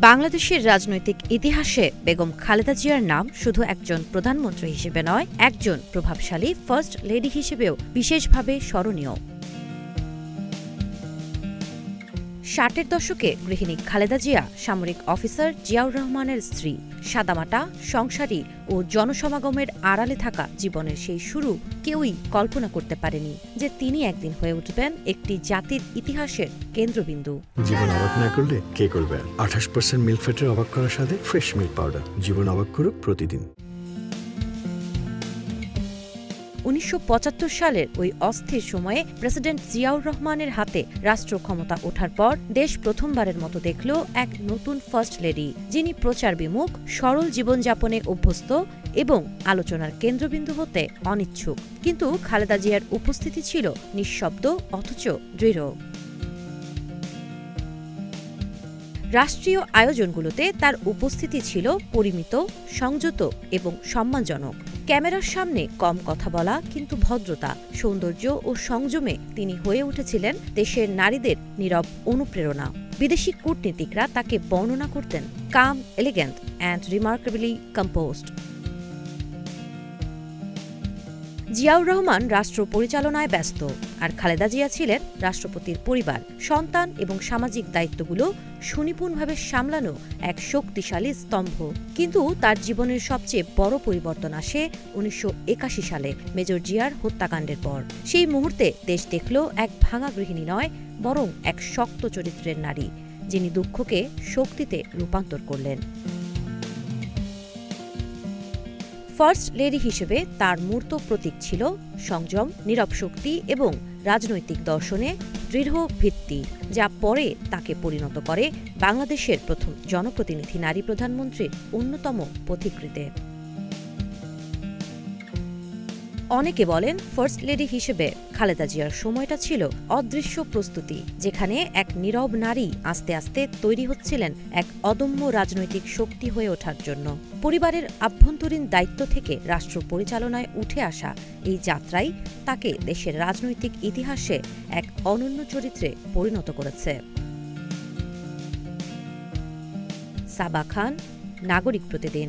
বাংলাদেশের রাজনৈতিক ইতিহাসে বেগম খালেদা জিয়ার নাম শুধু একজন প্রধানমন্ত্রী হিসেবে নয়, একজন প্রভাবশালী ফার্স্ট লেডি হিসেবেও বিশেষভাবে স্মরণীয়। ষাটের দশকে গৃহিণী খালেদা জিয়া, সামরিক অফিসার জিয়াউর রহমানের স্ত্রী সাদামাটা, সংসারী ও জনসমাগমের আড়ালে থাকা জীবনের সেই শুরু কেউই কল্পনা করতে পারেনি যে তিনি একদিন হয়ে উঠবেন একটি জাতির ইতিহাসের কেন্দ্রবিন্দু। জীবন অবাক না করলে কে করবে? আঠাশ পার্সেন্ট মিল্ক ফ্যাটের অবাক করার সাথে ফ্রেশ মিল্ক পাউডার জীবন অবাক করুক প্রতিদিন। উনিশশো পঁচাত্তর সালের ওই অস্থির সময়ে প্রেসিডেন্ট জিয়াউর রহমানের হাতে রাষ্ট্র ক্ষমতা ওঠার পর দেশ প্রথমবারের মতো দেখল এক নতুন ফার্স্ট লেডি, যিনি প্রচার বিমুখ, সরল জীবনযাপনে অভ্যস্ত এবং আলোচনার কেন্দ্রবিন্দু হতে অনিচ্ছুক। কিন্তু খালেদা জিয়ার উপস্থিতি ছিল নিঃশব্দ, অথচ দৃঢ়। রাষ্ট্রীয় আয়োজনগুলোতে তার উপস্থিতি ছিল পরিমিত, সংযত এবং সম্মানজনক। ক্যামেরার সামনে কম কথা বলা কিন্তু ভদ্রতা, সৌন্দর্য ও সংযমে তিনি হয়ে উঠেছিলেন দেশের নারীদের নীরব অনুপ্রেরণা। বিদেশি কূটনীতিকরা তাকে বর্ণনা করতেন calm elegant and remarkably composed Ziaur Rahman রাষ্ট্র পরিচালনায় ব্যস্ত আর খালেদা জিয়া ছিলেন রাষ্ট্রপতির পরিবার, সন্তান এবং সামাজিক দায়িত্বগুলো সুনিপুণভাবে সামলানো এক শক্তিশালী স্তম্ভ। কিন্তু তার জীবনের সবচেয়ে বড় পরিবর্তন আসে উনিশশো একাশি সালে মেজর জিয়ার হত্যাকাণ্ডের পর। সেই মুহূর্তে দেশ দেখল এক ভাঙা গৃহিণী নয়, বরং এক শক্ত চরিত্রের নারী, যিনি দুঃখকে শক্তিতে রূপান্তর করলেন। ফার্স্ট লেডি হিসেবে তার মূর্ত প্রতীক ছিল সংযম, নীরব শক্তি এবং রাজনৈতিক দর্শনে দৃঢ় ভিত্তি, যা পরে তাকে পরিণত করে বাংলাদেশের প্রথম জনপ্রতিনিধি নারী প্রধানমন্ত্রীর অন্যতম পথিকৃতে। অনেকে বলেন ফার্স্ট লেডি হিসেবে খালেদা জিয়ার সময়টা ছিল অদৃশ্য প্রস্তুতি, যেখানে এক নীরব নারী আস্তে আস্তে তৈরি হচ্ছিলেন এক অদম্য রাজনৈতিক শক্তি হয়ে ওঠার জন্য। পরিবারের আভ্যন্তরীণ দায়িত্ব থেকে রাষ্ট্র পরিচালনায় উঠে আসা এই যাত্রাই তাকে দেশের রাজনৈতিক ইতিহাসে এক অনন্য চরিত্রে পরিণত করেছে। সাবা খান, নাগরিক প্রতিদিন।